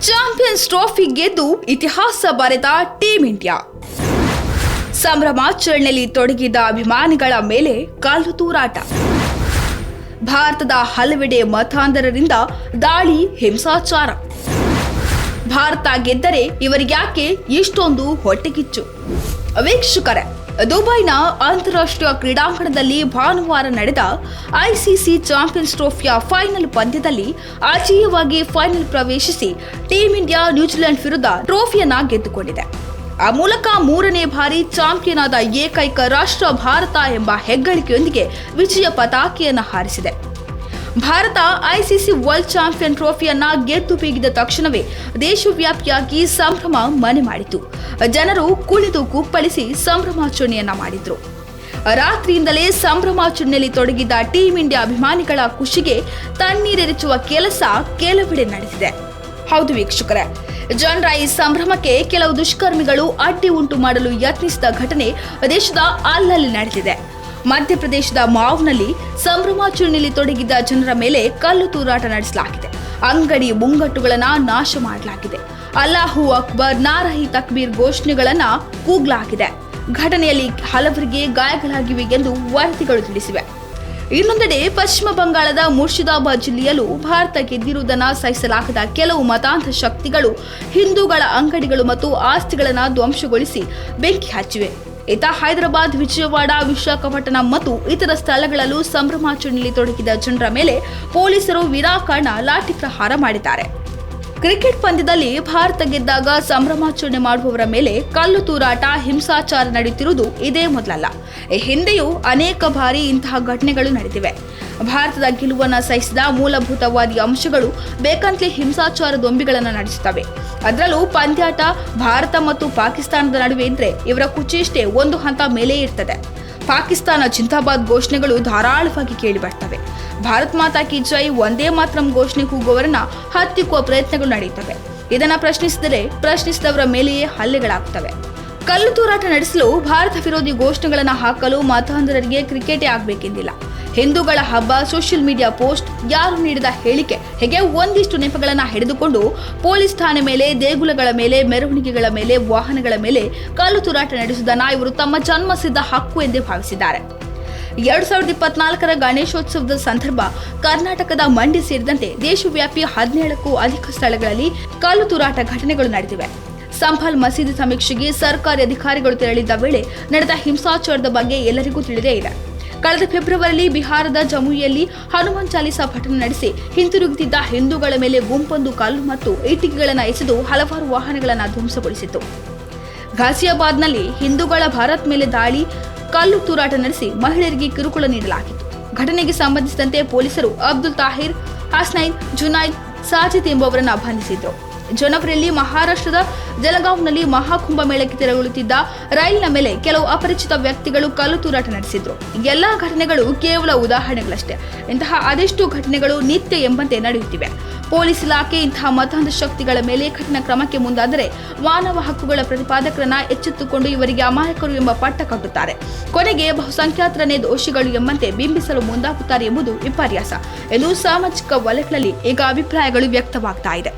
Champions trophy ಗೆದ್ದು ಇತಿಹಾಸ ಬರೆದ ಟೀಂ ಇಂಡಿಯಾ. ಸಂಭ್ರಮಾಚರಣೆಯಲ್ಲಿ ತೊಡಗಿದ ಅಭಿಮಾನಿಗಳ ಮೇಲೆ ಕಲ್ಲು ತೂರಾಟ. ಭಾರತದ ಹಲವೆಡೆ ಮತಾಂಧರರಿಂದ ದಾಳಿ, ಹಿಂಸಾಚಾರ. ಭಾರತ ಗೆದ್ದರೆ ಇವರಿಗ್ಯಾಕೆ ಇಷ್ಟೊಂದು ಹೊಟ್ಟೆಕಿಚ್ಚು? ವೀಕ್ಷಕರೇ ದುಬೈನ ಅಂತಾರಾಷ್ಟ್ರೀಯ ಕ್ರೀಡಾಂಗಣದಲ್ಲಿ ಭಾನುವಾರ ನಡೆದ ಐಸಿಸಿ ಚಾಂಪಿಯನ್ಸ್ ಟ್ರೋಫಿಯ ಫೈನಲ್ ಪಂದ್ಯದಲ್ಲಿ ಅಜೇಯವಾಗಿ ಫೈನಲ್ ಪ್ರವೇಶಿಸಿ ಟೀಂ ಇಂಡಿಯಾ ನ್ಯೂಜಿಲೆಂಡ್ ವಿರುದ್ಧ ಟ್ರೋಫಿಯನ್ನ ಗೆದ್ದುಕೊಂಡಿದೆ. ಆ ಮೂಲಕ ಮೂರನೇ ಬಾರಿ ಚಾಂಪಿಯನ್ ಆದ ಏಕೈಕ ರಾಷ್ಟ್ರ ಭಾರತ ಎಂಬ ಹೆಗ್ಗಳಿಕೆಯೊಂದಿಗೆ ವಿಜಯ ಪತಾಕೆಯನ್ನು ಹಾರಿಸಿದೆ. ಭಾರತ ಐಸಿಸಿ ವರ್ಲ್ಡ್ ಚಾಂಪಿಯನ್ ಟ್ರೋಫಿಯನ್ನ ಗೆದ್ದು ಬೀಗಿದ ತಕ್ಷಣವೇ ದೇಶವ್ಯಾಪಿಯಾಗಿ ಸಂಭ್ರಮ ಮನೆ ಮಾಡಿತು. ಜನರು ಕುಳಿತು ಕುಪ್ಪಳಿಸಿ ಸಂಭ್ರಮಾಚರಣೆಯನ್ನ ಮಾಡಿದ್ರು. ರಾತ್ರಿಯಿಂದಲೇ ಸಂಭ್ರಮಾಚರಣೆಯಲ್ಲಿ ತೊಡಗಿದ್ದ ಟೀಂ ಇಂಡಿಯಾ ಅಭಿಮಾನಿಗಳ ಖುಷಿಗೆ ತಣ್ಣೀರೆರಚುವ ಕೆಲಸ ಕೆಲವೆಡೆ ನಡೆದಿದೆ. ಹೌದು ವೀಕ್ಷಕರೇ, ಜನರ ಈ ಸಂಭ್ರಮಕ್ಕೆ ಕೆಲವು ದುಷ್ಕರ್ಮಿಗಳು ಅಡ್ಡಿ ಉಂಟು ಮಾಡಲು ಯತ್ನಿಸಿದ ಘಟನೆ ದೇಶದ ಅಲ್ಲಲ್ಲಿ ನಡೆದಿದೆ. ಮಧ್ಯಪ್ರದೇಶದ ಮಾವ್ನಲ್ಲಿ ಸಂಭ್ರಮಾಚರಣೆಯಲ್ಲಿ ತೊಡಗಿದ್ದ ಜನರ ಮೇಲೆ ಕಲ್ಲು ತೂರಾಟ ನಡೆಸಲಾಗಿದೆ. ಅಂಗಡಿ ಮುಂಗಟ್ಟುಗಳನ್ನು ನಾಶ ಮಾಡಲಾಗಿದೆ. ಅಲ್ಲಾಹು ಅಕ್ಬರ್, ನಾರಹಿ ತಕ್ಬೀರ್ ಘೋಷಣೆಗಳನ್ನ ಕೂಗ್ಲಾಗಿದೆ. ಘಟನೆಯಲ್ಲಿ ಹಲವರಿಗೆ ಗಾಯಗಳಾಗಿವೆ ಎಂದು ವರದಿಗಳು ತಿಳಿಸಿವೆ. ಇನ್ನೊಂದೆಡೆ ಪಶ್ಚಿಮ ಬಂಗಾಳದ ಮುರ್ಷಿದಾಬಾದ್ ಜಿಲ್ಲೆಯಲ್ಲೂ ಭಾರತ ಗೆದ್ದಿರುವುದನ್ನು ಸಹಿಸಲಾಗದ ಕೆಲವು ಮತಾಂಧ ಶಕ್ತಿಗಳು ಹಿಂದೂಗಳ ಅಂಗಡಿಗಳು ಮತ್ತು ಆಸ್ತಿಗಳನ್ನು ಧ್ವಂಸಗೊಳಿಸಿ ಬೆಂಕಿ ಹಚ್ಚಿವೆ. ಇತ ಹೈದರಾಬಾದ್, ವಿಜಯವಾಡ, ವಿಶಾಖಪಟ್ಟಣಂ ಮತ್ತು ಇತರ ಸ್ಥಳಗಳಲ್ಲೂ ಸಂಭ್ರಮಾಚರಣೆಯಲ್ಲಿ ತೊಡಗಿದ ಜನರ ಮೇಲೆ ಪೊಲೀಸರು ವಿನಾಕಾರಣ ಲಾಠಿ ಪ್ರಹಾರ ಮಾಡಿದ್ದಾರೆ. ಕ್ರಿಕೆಟ್ ಪಂದ್ಯದಲ್ಲಿ ಭಾರತ ಗೆದ್ದಾಗ ಸಂಭ್ರಮಾಚರಣೆ ಮಾಡುವವರ ಮೇಲೆ ಕಲ್ಲು ತೂರಾಟ, ಹಿಂಸಾಚಾರ ನಡೆಯುತ್ತಿರುವುದು ಇದೇ ಮೊದಲಲ್ಲ. ಈ ಹಿಂದೆಯೂ ಅನೇಕ ಬಾರಿ ಇಂತಹ ಘಟನೆಗಳು ನಡೆದಿವೆ. ಭಾರತದ ಗೆಲುವನ್ನು ಸಹಿಸಿದ ಮೂಲಭೂತವಾದಿ ಅಂಶಗಳು ಬೇಕಂತಲೇ ಹಿಂಸಾಚಾರ ದೊಂಬಿಗಳನ್ನು ನಡೆಸುತ್ತವೆ. ಅದರಲ್ಲೂ ಪಂದ್ಯಾಟ ಭಾರತ ಮತ್ತು ಪಾಕಿಸ್ತಾನದ ನಡುವೆ ಇದ್ರೆ ಇವರ ಕುಚೇಷ್ಟೆ ಒಂದು ಹಂತ ಮೇಲೆ ಇರ್ತದೆ. ಪಾಕಿಸ್ತಾನ ಜಿಂದಾಬಾದ್ ಘೋಷಣೆಗಳು ಧಾರಾಳವಾಗಿ ಕೇಳಿಬರ್ತವೆ. ಭಾರತ್ ಮಾತಾ ಕಿ ಜೈ ಒಂದೇ ಮಾತ್ರ ಘೋಷಣೆ ಕೂಗುವವರನ್ನ ಹತ್ತಿಕ್ಕುವ ಪ್ರಯತ್ನಗಳು ನಡೆಯುತ್ತವೆ. ಇದನ್ನ ಪ್ರಶ್ನಿಸಿದರೆ ಪ್ರಶ್ನಿಸಿದವರ ಮೇಲೆಯೇ ಹಲ್ಲೆಗಳಾಗ್ತವೆ. ಕಲ್ಲು ತೂರಾಟ ನಡೆಸಲು ಭಾರತ ವಿರೋಧಿ ಘೋಷಣೆಗಳನ್ನು ಹಾಕಲು ಮತಾಂಧರರಿಗೆ ಕ್ರಿಕೆಟೇ ಆಗಬೇಕೆಂದಿಲ್ಲ. ಹಿಂದೂಗಳ ಹಬ್ಬ ಸೋಷಿಯಲ್ ಮೀಡಿಯಾ ಪೋಸ್ಟ್ ಯಾರು ನೀಡಿದ ಹೇಳಿಕೆ? ಹೇಗೆ ಒಂದಿಷ್ಟು ನೆಪಗಳನ್ನು ಹಿಡಿದುಕೊಂಡು ಪೊಲೀಸ್ ಠಾಣೆ ಮೇಲೆ, ದೇಗುಲಗಳ ಮೇಲೆ, ಮೆರವಣಿಗೆಗಳ ಮೇಲೆ, ವಾಹನಗಳ ಮೇಲೆ ಕಲ್ಲು ತೂರಾಟ ನಾಯಿ ಇವರು ತಮ್ಮ ಜನ್ಮಸಿದ್ಧ ಹಕ್ಕು ಎಂದೇ ಭಾವಿಸಿದ್ದಾರೆ. ಎರಡ್ ಸಾವಿರದ ಇಪ್ಪತ್ನಾಲ್ಕರ ಗಣೇಶೋತ್ಸವದ ಸಂದರ್ಭ ಕರ್ನಾಟಕದ ಮಂಡಿ ಸೇರಿದಂತೆ ದೇಶವ್ಯಾಪಿ ಹದಿನೇಳಕ್ಕೂ ಅಧಿಕ ಸ್ಥಳಗಳಲ್ಲಿ ಕಲ್ಲು ತೂರಾಟ ಘಟನೆಗಳು ನಡೆದಿವೆ. ಸಂಭಲ್ ಮಸೀದಿ ಸಮೀಕ್ಷೆಗೆ ಸರ್ಕಾರಿ ಅಧಿಕಾರಿಗಳು ತೆರಳಿದ್ದ ವೇಳೆ ನಡೆದ ಹಿಂಸಾಚಾರದ ಬಗ್ಗೆ ಎಲ್ಲರಿಗೂ ತಿಳಿದೇ ಇದೆ. ಕಳೆದ ಫೆಬ್ರವರಿಯಲ್ಲಿ ಬಿಹಾರದ ಜಮುಯಿಯಲ್ಲಿ ಹನುಮಾನ್ ಚಾಲಿಸಾ ಪಠಣ ನಡೆಸಿ ಹಿಂತಿರುಗುತ್ತಿದ್ದ ಹಿಂದೂಗಳ ಮೇಲೆ ಗುಂಪೊಂದು ಕಲ್ಲು ಮತ್ತು ಇಟ್ಟಿಗೆಗಳನ್ನು ಎಸೆದು ಹಲವಾರು ವಾಹನಗಳನ್ನು ಧ್ವಂಸಗೊಳಿಸಿತು ಘಾಜಿಯಾಬಾದ್ನಲ್ಲಿ ಹಿಂದೂಗಳ ಭಾರತ್ ಮೇಲೆ ದಾಳಿ, ಕಲ್ಲು ತೂರಾಟ ನಡೆಸಿ ಮಹಿಳೆಯರಿಗೆ ಕಿರುಕುಳ ನೀಡಲಾಗಿತ್ತು. ಘಟನೆಗೆ ಸಂಬಂಧಿಸಿದಂತೆ ಪೊಲೀಸರು ಅಬ್ದುಲ್ ತಾಹಿರ್, ಹಸ್ನೈನ್, ಜುನೈದ್, ಸಾಜಿದ್ ಎಂಬುವರನ್ನು ಬಂಧಿಸಿದ್ರು ಜನವರಿಯಲ್ಲಿ ಮಹಾರಾಷ್ಟ್ರದ ಜಲಗಾಂವ್ನಲ್ಲಿ ಮಹಾಕುಂಭ ಮೇಳಕ್ಕೆ ತೆರಳುತ್ತಿದ್ದ ರೈಲಿನ ಮೇಲೆ ಕೆಲವು ಅಪರಿಚಿತ ವ್ಯಕ್ತಿಗಳು ಕಲ್ಲು ತೂರಾಟ ನಡೆಸಿದ್ರು. ಎಲ್ಲಾ ಘಟನೆಗಳು ಕೇವಲ ಉದಾಹರಣೆಗಳಷ್ಟೇ. ಇಂತಹ ಅದೆಷ್ಟು ಘಟನೆಗಳು ನಿತ್ಯ ಎಂಬಂತೆ ನಡೆಯುತ್ತಿವೆ. ಪೊಲೀಸ್ ಇಲಾಖೆ ಇಂತಹ ಮತಾಂಧ ಶಕ್ತಿಗಳ ಮೇಲೆ ಕಠಿಣ ಕ್ರಮಕ್ಕೆ ಮುಂದಾದರೆ ಮಾನವ ಹಕ್ಕುಗಳ ಪ್ರತಿಪಾದಕರನ್ನ ಎಚ್ಚೆತ್ತುಕೊಂಡು ಇವರಿಗೆ ಅಮಾಯಕರು ಎಂಬ ಪಟ್ಟ ಕಟ್ಟುತ್ತಾರೆ. ಕೊನೆಗೆ ಬಹುಸಂಖ್ಯಾತರನ್ನೇ ದೋಷಿಗಳು ಎಂಬಂತೆ ಬಿಂಬಿಸಲು ಮುಂದಾಗುತ್ತಾರೆ ಎಂಬುದು ವಿಪರ್ಯಾಸ ಎಂದು ಸಾಮಾಜಿಕ ವಲಯಗಳಲ್ಲಿ ಈಗ ಅಭಿಪ್ರಾಯಗಳು ವ್ಯಕ್ತವಾಗ್ತಾ ಇದೆ.